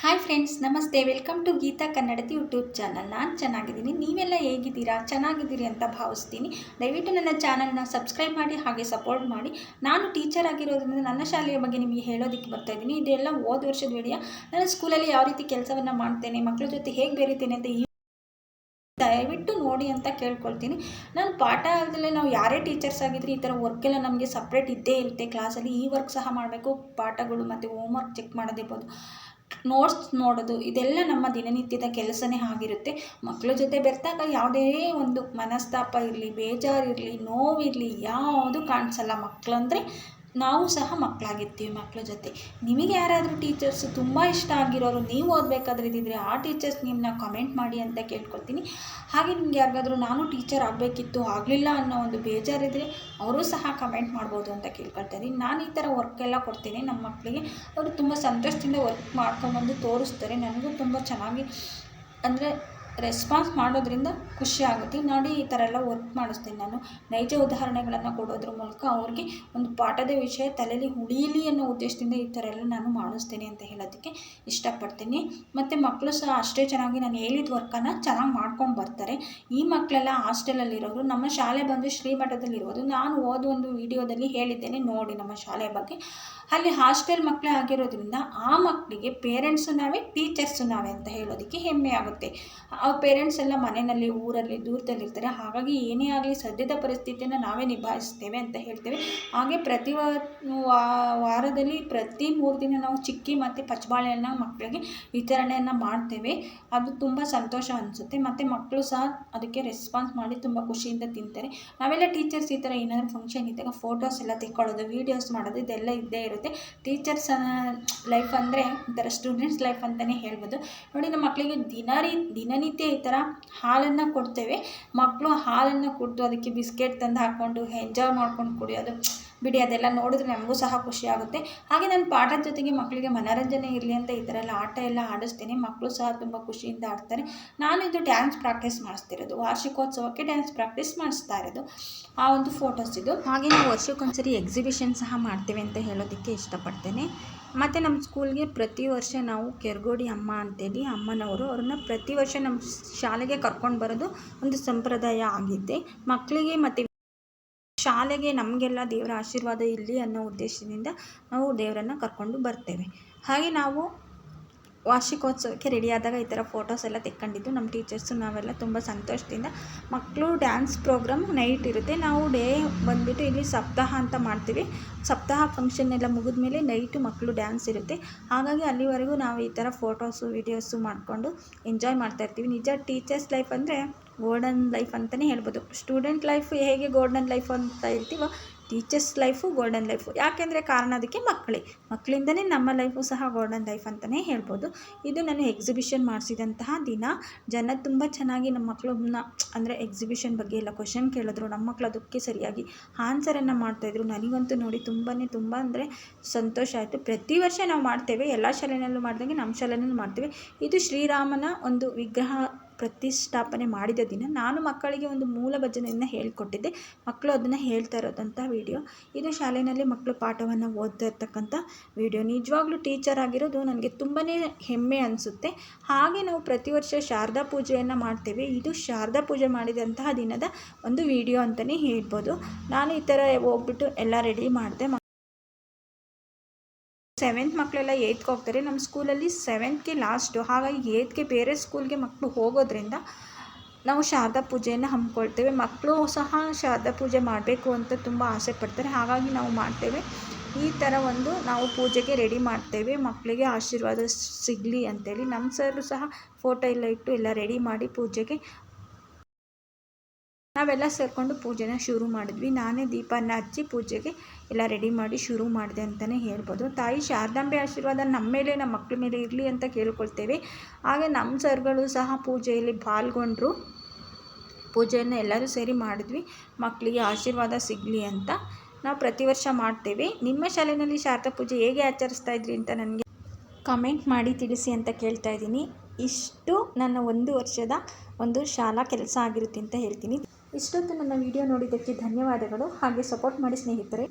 Hi friends ನಮಸ್ತೆ. Welcome to Geetha Kannadathi YouTube channel ನಾನು ಚೆನ್ನಾಗಿದ್ದೀನಿ. ನೀವೆಲ್ಲ ಹೇಗಿದ್ದೀರಾ? ಚೆನ್ನಾಗಿದ್ದೀರಿ ಅಂತ ಭಾವಿಸ್ತೀನಿ. ದಯವಿಟ್ಟು ನನ್ನ ಚಾನಲ್ನ ಸಬ್ಸ್ಕ್ರೈಬ್ ಮಾಡಿ, ಹಾಗೆ ಸಪೋರ್ಟ್ ಮಾಡಿ. ನಾನು ಟೀಚರ್ ಆಗಿರೋದ್ರಿಂದ ನನ್ನ ಶಾಲೆಯ ಬಗ್ಗೆ ನಿಮಗೆ ಹೇಳೋದಕ್ಕೆ ಬರ್ತಾ ಇದ್ದೀನಿ. ಇದೆಲ್ಲ ಹೋದ ವರ್ಷದ ವಿಡಿಯೋ ನಾನು ಸ್ಕೂಲಲ್ಲಿ ಯಾವ ರೀತಿ ಕೆಲಸವನ್ನು ಮಾಡ್ತೇನೆ ಮಕ್ಕಳ ಜೊತೆ ಹೇಗೆ ಬೆರೀತೇನೆ ಅಂತ ದಯವಿಟ್ಟು ನೋಡಿ ಅಂತ ಕೇಳ್ಕೊಳ್ತೀನಿ. ನಾನು ಪಾಠ ಪಾಠದಲ್ಲೇ ನಾವು ಯಾರೇ ಟೀಚರ್ಸ್ ಆಗಿದ್ರೆ ಈ ಥರ ವರ್ಕೆಲ್ಲ ನಮಗೆ ಸಪ್ರೇಟ್ ಇದ್ದೇ ಇರುತ್ತೆ. ಕ್ಲಾಸಲ್ಲಿ ಈ ವರ್ಕ್ ಸಹ ಮಾಡಬೇಕು, ಪಾಠಗಳು ಮತ್ತು ಹೋಮ್ವರ್ಕ್ ಚೆಕ್ ಮಾಡೋದಿರ್ಬೋದು ನೋಟ್ಸ್ ನೋಡೋದು, ಇದೆಲ್ಲ ನಮ್ಮ ದಿನನಿತ್ಯದ ಕೆಲಸನೇ ಆಗಿರುತ್ತೆ. ಮಕ್ಕಳ ಜೊತೆ ಬೆರೆತಾಗ ಯಾವುದೇ ಒಂದು ಮನಸ್ತಾಪ ಇರಲಿ ಬೇಜಾರಿರಲಿ ನೋವಿರಲಿ, ಯಾವುದು ಕಾಣಿಸಲ್ಲ ಮಕ್ಕಳಂದರೆ ನಾವು ಸಹ ಮಕ್ಕಳಾಗಿರ್ತೀವಿ ಮಕ್ಕಳ ಜೊತೆ. ನಿಮಗೆ ಯಾರಾದರೂ ಟೀಚರ್ಸ್ ತುಂಬ ಇಷ್ಟ ಆಗಿರೋರು ನೀವು ಓದಬೇಕಾದ್ರೆ ಇದ್ದಿದ್ರೆ ಆ ಟೀಚರ್ಸ್ ನಿಮ್ಮನ್ನ ಕಮೆಂಟ್ ಮಾಡಿ ಅಂತ ಕೇಳ್ಕೊಳ್ತೀನಿ. ಹಾಗೆ ನಿಮ್ಗೆ ಯಾರಿಗಾದರೂ ನಾನು ಟೀಚರ್ ಆಗಬೇಕಿತ್ತು, ಆಗಲಿಲ್ಲ ಅನ್ನೋ ಒಂದು ಬೇಜಾರಿದ್ರೆ ಅವರು ಸಹ ಕಮೆಂಟ್ ಮಾಡ್ಬೋದು ಅಂತ ಕೇಳ್ಕೊಳ್ತೀನಿ ನಾನು ಈ ಥರ ವರ್ಕ್ ಎಲ್ಲ ಕೊಡ್ತೀನಿ, ನಮ್ಮ ಮಕ್ಕಳಿಗೆ. ಅವರು ತುಂಬ ಸಂತೋಷದಿಂದ ವರ್ಕ್ ಮಾಡ್ಕೊಂಡ್ಬಂದು ತೋರಿಸ್ತಾರೆ. ನನಗೂ ತುಂಬ ಚೆನ್ನಾಗಿ, ಅಂದರೆ ರೆಸ್ಪಾನ್ಸ್ ಮಾಡೋದ್ರಿಂದ ಖುಷಿ ಆಗುತ್ತೆ. ನೋಡಿ, ಈ ಥರ ಎಲ್ಲ ವರ್ಕ್ ಮಾಡಿಸ್ತೀನಿ ನಾನು. ನೈಜ ಉದಾಹರಣೆಗಳನ್ನು ಕೊಡೋದ್ರ ಮೂಲಕ ಅವ್ರಿಗೆ ಒಂದು ಪಾಠದ ವಿಷಯ ತಲೆಯಲ್ಲಿ ಉಳಿಯಲಿ ಅನ್ನೋ ಉದ್ದೇಶದಿಂದ ಈ ಥರ ಎಲ್ಲ ನಾನು ಮಾಡಿಸ್ತೀನಿ ಅಂತ ಹೇಳೋದಕ್ಕೆ ಇಷ್ಟಪಡ್ತೀನಿ. ಮತ್ತು ಮಕ್ಕಳು ಸಹ ಅಷ್ಟೇ ಚೆನ್ನಾಗಿ ನಾನು ಹೇಳಿದ ವರ್ಕನ್ನು ಚೆನ್ನಾಗಿ ಮಾಡ್ಕೊಂಡು ಬರ್ತಾರೆ. ಈ ಮಕ್ಕಳೆಲ್ಲ ಹಾಸ್ಟೆಲಲ್ಲಿರೋರು ನಮ್ಮ ಶಾಲೆ ಬಂದು ಶ್ರೀಮಠದಲ್ಲಿರೋದು ನಾನು ಓದು ಒಂದು ವಿಡಿಯೋದಲ್ಲಿ ಹೇಳಿದ್ದೇನೆ ನೋಡಿ ನಮ್ಮ ಶಾಲೆಯ ಬಗ್ಗೆ. ಅಲ್ಲಿ ಹಾಸ್ಟೆಲ್ ಮಕ್ಕಳೇ ಆಗಿರೋದ್ರಿಂದ ಆ ಮಕ್ಕಳಿಗೆ ಪೇರೆಂಟ್ಸು ನಾವೇ ಟೀಚರ್ಸು ನಾವೇ ಅಂತ ಹೇಳೋದಕ್ಕೆ ಹೆಮ್ಮೆ ಆಗುತ್ತೆ. ಆ ಪೇರೆಂಟ್ಸ್ ಎಲ್ಲ ಮನೆಯಲ್ಲಿ, ಊರಲ್ಲಿ, ದೂರದಲ್ಲಿರ್ತಾರೆ. ಹಾಗಾಗಿ ಏನೇ ಆಗಲಿ ಸದ್ಯದ ಪರಿಸ್ಥಿತಿಯನ್ನು ನಾವೇ ನಿಭಾಯಿಸ್ತೇವೆ ಅಂತ ಹೇಳ್ತೇವೆ. ಹಾಗೆ ಪ್ರತಿ ವಾರದಲ್ಲಿ ಪ್ರತಿ ಮೂರು ದಿನ ನಾವು ಚಿಕ್ಕಿ ಮತ್ತು ಪಚ್ಚಬಾಳೆಯನ್ನು ಮಕ್ಕಳಿಗೆ ವಿತರಣೆಯನ್ನು ಮಾಡ್ತೇವೆ. ಅದು ತುಂಬ ಸಂತೋಷ ಅನಿಸುತ್ತೆ. ಮತ್ತು ಮಕ್ಕಳು ಸಹ ಅದಕ್ಕೆ ರೆಸ್ಪಾನ್ಸ್ ಮಾಡಿ ತುಂಬ ಖುಷಿಯಿಂದ ತಿಂತಾರೆ. ನಾವೆಲ್ಲ ಟೀಚರ್ಸ್ ಈ ಥರ ಏನಾದರೂ ಫಂಕ್ಷನ್ ಇದ್ದಾಗ ಫೋಟೋಸ್ ಎಲ್ಲ ತೆಕ್ಕೊಳ್ಳೋದು ವೀಡಿಯೋಸ್ ಮಾಡೋದು ಇದೆಲ್ಲ ಇದ್ದೇ ಇರುತ್ತೆ. ಟೀಚರ್ಸ್ ಲೈಫ್ ಅಂದರೆ ಒಂಥರ ಸ್ಟೂಡೆಂಟ್ಸ್ ಲೈಫ್ ಅಂತಲೇ ಹೇಳ್ಬೋದು. ನೋಡಿ ನಮ್ಮ ಮಕ್ಕಳಿಗೆ ದಿನ ದಿನನಿತ್ಯ ಈ ಥರ ಹಾಲನ್ನು ಕೊಡ್ತೇವೆ. ಮಕ್ಕಳು ಹಾಲನ್ನು ಕುಡಿದು ಅದಕ್ಕೆ ಬಿಸ್ಕೆಟ್ ತಂದು ಹಾಕ್ಕೊಂಡು ಎಂಜಾಯ್ ಮಾಡ್ಕೊಂಡು ಕುಡಿಯೋದು. ಬಿಡಿ, ಅದೆಲ್ಲ ನೋಡಿದ್ರೆ ನಮಗೂ ಸಹ ಖುಷಿ ಆಗುತ್ತೆ. ಹಾಗೆ ನಾನು ಪಾಠದ ಜೊತೆಗೆ ಮಕ್ಕಳಿಗೆ ಮನೋರಂಜನೆ ಇರಲಿ ಅಂತ ಈ ಥರ ಎಲ್ಲ ಆಟ ಎಲ್ಲ ಆಡಿಸ್ತೀನಿ. ಮಕ್ಕಳು ಸಹ ತುಂಬ ಖುಷಿಯಿಂದ ಆಡ್ತಾರೆ. ನಾನು ಇದು ಡ್ಯಾನ್ಸ್ ಪ್ರಾಕ್ಟೀಸ್ ಮಾಡಿಸ್ತಿರೋದು. ವಾರ್ಷಿಕೋತ್ಸವಕ್ಕೆ ಡ್ಯಾನ್ಸ್ ಪ್ರಾಕ್ಟೀಸ್ ಮಾಡಿಸ್ತಾ ಇರೋದು. ಆ ಒಂದು ಫೋಟೋಸ್ ಇದು. ಹಾಗೆ ನಾವು ವರ್ಷಕ್ಕೊಂದ್ಸರಿ ಎಕ್ಸಿಬಿಷನ್ ಸಹ ಮಾಡ್ತೇವೆ ಅಂತ ಹೇಳೋದಕ್ಕೆ ಇಷ್ಟಪಡ್ತೇನೆ. ಮತ್ತು ನಮ್ಮ ಸ್ಕೂಲ್ಗೆ ಪ್ರತಿ ವರ್ಷ ನಾವು ಕೆರ್ಗೋಡಿ ಅಮ್ಮ ಅಂತೇಳಿ ಅಮ್ಮನವರು ಅವ್ರನ್ನ ಪ್ರತಿ ವರ್ಷ ನಮ್ಮ ಶಾಲೆಗೆ ಕರ್ಕೊಂಡು ಬರೋದು ಒಂದು ಸಂಪ್ರದಾಯ ಆಗಿದೆ. ಮಕ್ಕಳಿಗೆ ಮತ್ತು ಶಾಲೆಗೆ ನಮಗೆಲ್ಲ ದೇವರ ಆಶೀರ್ವಾದ ಇರಲಿ ಅನ್ನೋ ಉದ್ದೇಶದಿಂದ ನಾವು ದೇವರನ್ನು ಕರ್ಕೊಂಡು ಬರ್ತೇವೆ. ಹಾಗೆ ನಾವು ವಾರ್ಷಿಕೋತ್ಸವಕ್ಕೆ ರೆಡಿಯಾದಾಗ ಈ ಥರ ಫೋಟೋಸ್ ಎಲ್ಲ ತೆಕ್ಕೊಂಡಿದ್ದು ನಮ್ಮ ಟೀಚರ್ಸು ನಾವೆಲ್ಲ ತುಂಬ ಸಂತೋಷದಿಂದ ಮಕ್ಕಳು ಡ್ಯಾನ್ಸ್ ಪ್ರೋಗ್ರಾಮ್ ನೈಟ್ ಇರುತ್ತೆ. ನಾವು ಡೇ ಬಂದುಬಿಟ್ಟು ಇಲ್ಲಿ ಸಪ್ತಾಹ ಅಂತ ಮಾಡ್ತೀವಿ. ಸಪ್ತಾಹ ಫಂಕ್ಷನ್ ಎಲ್ಲ ಮುಗಿದ ಮೇಲೆ ನೈಟು ಮಕ್ಕಳು ಡ್ಯಾನ್ಸ್ ಇರುತ್ತೆ. ಹಾಗಾಗಿ ಅಲ್ಲಿವರೆಗೂ ನಾವು ಈ ಥರ ಫೋಟೋಸು ವೀಡಿಯೋಸು ಮಾಡಿಕೊಂಡು ಎಂಜಾಯ್ ಮಾಡ್ತಾಯಿರ್ತೀವಿ ನಿಜ ಟೀಚರ್ಸ್ ಲೈಫ್ ಅಂದರೆ ಗೋಲ್ಡನ್ ಲೈಫ್ ಅಂತಲೇ ಹೇಳ್ಬೋದು. ಸ್ಟೂಡೆಂಟ್ ಲೈಫ್ ಹೇಗೆ ಗೋಲ್ಡನ್ ಲೈಫ್ ಅಂತ ಹೇಳ್ತೀವೋ ಟೀಚರ್ಸ್ ಲೈಫು ಗೋಲ್ಡನ್ ಲೈಫು ಯಾಕೆಂದರೆ ಕಾರಣ ಅದಕ್ಕೆ ಮಕ್ಕಳೇ. ಮಕ್ಕಳಿಂದನೇ ನಮ್ಮ ಲೈಫು ಸಹ ಗೋಲ್ಡನ್ ಲೈಫ್ ಅಂತಲೇ ಹೇಳ್ಬೋದು. ಇದು ನಾನು ಎಕ್ಸಿಬಿಷನ್ ಮಾಡಿಸಿದಂತಹ ದಿನ. ಜನ ತುಂಬ ಚೆನ್ನಾಗಿ ನಮ್ಮ ಮಕ್ಕಳನ್ನ ಅಂದರೆ ಎಕ್ಸಿಬಿಷನ್ ಬಗ್ಗೆ ಎಲ್ಲ ಕ್ವಶನ್ ಕೇಳಿದ್ರು. ನಮ್ಮ ಮಕ್ಕಳು ಅದಕ್ಕೆ ಸರಿಯಾಗಿ ಆನ್ಸರನ್ನು ಮಾಡ್ತಾಯಿದ್ರು ನನಗಂತೂ ನೋಡಿ ತುಂಬಾ ತುಂಬ ಅಂದರೆ ಸಂತೋಷ ಆಯಿತು. ಪ್ರತಿ ವರ್ಷ ನಾವು ಮಾಡ್ತೇವೆ. ಎಲ್ಲ ಶಾಲೆಯಲ್ಲೂ ಮಾಡಿದಂಗೆ ನಮ್ಮ ಶಾಲೆಯಲ್ಲೂ ಮಾಡ್ತೇವೆ. ಇದು ಶ್ರೀರಾಮನ ಒಂದು ವಿಗ್ರಹ ಪ್ರತಿಷ್ಠಾಪನೆ ಮಾಡಿದ ದಿನ ನಾನು ಮಕ್ಕಳಿಗೆ ಒಂದು ಮೂಲ ಭಜನೆಯನ್ನು ಹೇಳಿಕೊಟ್ಟಿದ್ದೆ. ಮಕ್ಕಳು ಅದನ್ನು ಹೇಳ್ತಾ ಇರೋದಂಥ ವಿಡಿಯೋ. ಇದು ಶಾಲೆಯಲ್ಲಿ ಮಕ್ಕಳು ಪಾಠವನ್ನು ಓದ್ತಾ ಇರ್ತಕ್ಕಂಥ ವಿಡಿಯೋ. ನಿಜವಾಗ್ಲೂ ಟೀಚರ್ ಆಗಿರೋದು ನನಗೆ ತುಂಬಾ ಹೆಮ್ಮೆ ಅನಿಸುತ್ತೆ. ಹಾಗೆ ನಾವು ಪ್ರತಿ ವರ್ಷ ಶಾರದಾ ಪೂಜೆಯನ್ನು ಮಾಡ್ತೇವೆ. ಇದು ಶಾರದಾ ಪೂಜೆ ಮಾಡಿದಂತಹ ದಿನದ ಒಂದು ವಿಡಿಯೋ ಅಂತಲೇ ಹೇಳ್ಬೋದು. ನಾನು ಈ ಥರ ಹೋಗ್ಬಿಟ್ಟು ಎಲ್ಲ ರೆಡಿ ಮಾಡಿದೆ. ಸೆವೆಂತ್ ಮಕ್ಕಳೆಲ್ಲ ಏತ್ಗೆ ಹೋಗ್ತಾರೆ. ನಮ್ಮ ಸ್ಕೂಲಲ್ಲಿ ಸೆವೆಂತ್ಗೆ ಲಾಸ್ಟು ಹಾಗಾಗಿ ಏತ್ಗೆ ಬೇರೆ ಸ್ಕೂಲ್ಗೆ ಮಕ್ಕಳು ಹೋಗೋದ್ರಿಂದ ನಾವು ಶಾರದಾ ಪೂಜೆಯನ್ನು ಹಮ್ಮಿಕೊಳ್ತೇವೆ. ಮಕ್ಕಳು ಸಹ ಶಾರದಾ ಪೂಜೆ ಮಾಡಬೇಕು ಅಂತ ತುಂಬ ಆಸೆ ಪಡ್ತಾರೆ. ಹಾಗಾಗಿ ನಾವು ಮಾಡ್ತೇವೆ. ಈ ಥರ ಒಂದು ನಾವು ಪೂಜೆಗೆ ರೆಡಿ ಮಾಡ್ತೇವೆ. ಮಕ್ಕಳಿಗೆ ಆಶೀರ್ವಾದ ಸಿಗಲಿ ಅಂತೇಳಿ ನಮ್ಮ ಸರು ಸಹ ಫೋಟೋ ಎಲ್ಲ ಇಟ್ಟು ಎಲ್ಲ ರೆಡಿ ಮಾಡಿ ಪೂಜೆಗೆ ನಾವೆಲ್ಲ ಸೇರಿಕೊಂಡು ಪೂಜೆನ ಶುರು ಮಾಡಿದ್ವಿ. ನಾನೇ ದೀಪನ ಹಚ್ಚಿ ಪೂಜೆಗೆ ಎಲ್ಲ ರೆಡಿ ಮಾಡಿ ಶುರು ಮಾಡಿದೆ ಅಂತಲೇ ಹೇಳ್ಬೋದು. ತಾಯಿ ಶಾರದಾಂಬೆ ಆಶೀರ್ವಾದ ನಮ್ಮ ಮೇಲೆ, ನಮ್ಮ ಮಕ್ಕಳ ಮೇಲೆ ಇರಲಿ ಅಂತ ಕೇಳ್ಕೊಳ್ತೇವೆ. ಹಾಗೆ ನಮ್ಮ ಸರ್ಗಳು ಸಹ ಪೂಜೆಯಲ್ಲಿ ಪಾಲ್ಗೊಂಡ್ರು. ಪೂಜೆಯನ್ನು ಎಲ್ಲರೂ ಸೇರಿ ಮಾಡಿದ್ವಿ. ಮಕ್ಕಳಿಗೆ ಆಶೀರ್ವಾದ ಸಿಗಲಿ ಅಂತ ನಾವು ಪ್ರತಿ ವರ್ಷ ಮಾಡ್ತೇವೆ. ನಿಮ್ಮ ಶಾಲೆಯಲ್ಲಿ ಶಾರದಾ ಪೂಜೆ ಹೇಗೆ ಆಚರಿಸ್ತಾ ಇದ್ರಿ ಅಂತ ನನಗೆ ಕಮೆಂಟ್ ಮಾಡಿ ತಿಳಿಸಿ ಅಂತ ಕೇಳ್ತಾ ಇದ್ದೀನಿ. ಇಷ್ಟು ನನ್ನ ಒಂದು ವರ್ಷದ ಒಂದು ಶಾಲಾ ಕೆಲಸ ಆಗಿರುತ್ತೆ ಅಂತ ಹೇಳ್ತೀನಿ. ಇಷ್ಟೊತ್ತು ನನ್ನ ವಿಡಿಯೋ ನೋಡಿದ್ದಕ್ಕೆ ಧನ್ಯವಾದಗಳು. ಹಾಗೆ ಸಪೋರ್ಟ್ ಮಾಡಿ ಸ್ನೇಹಿತರೆ.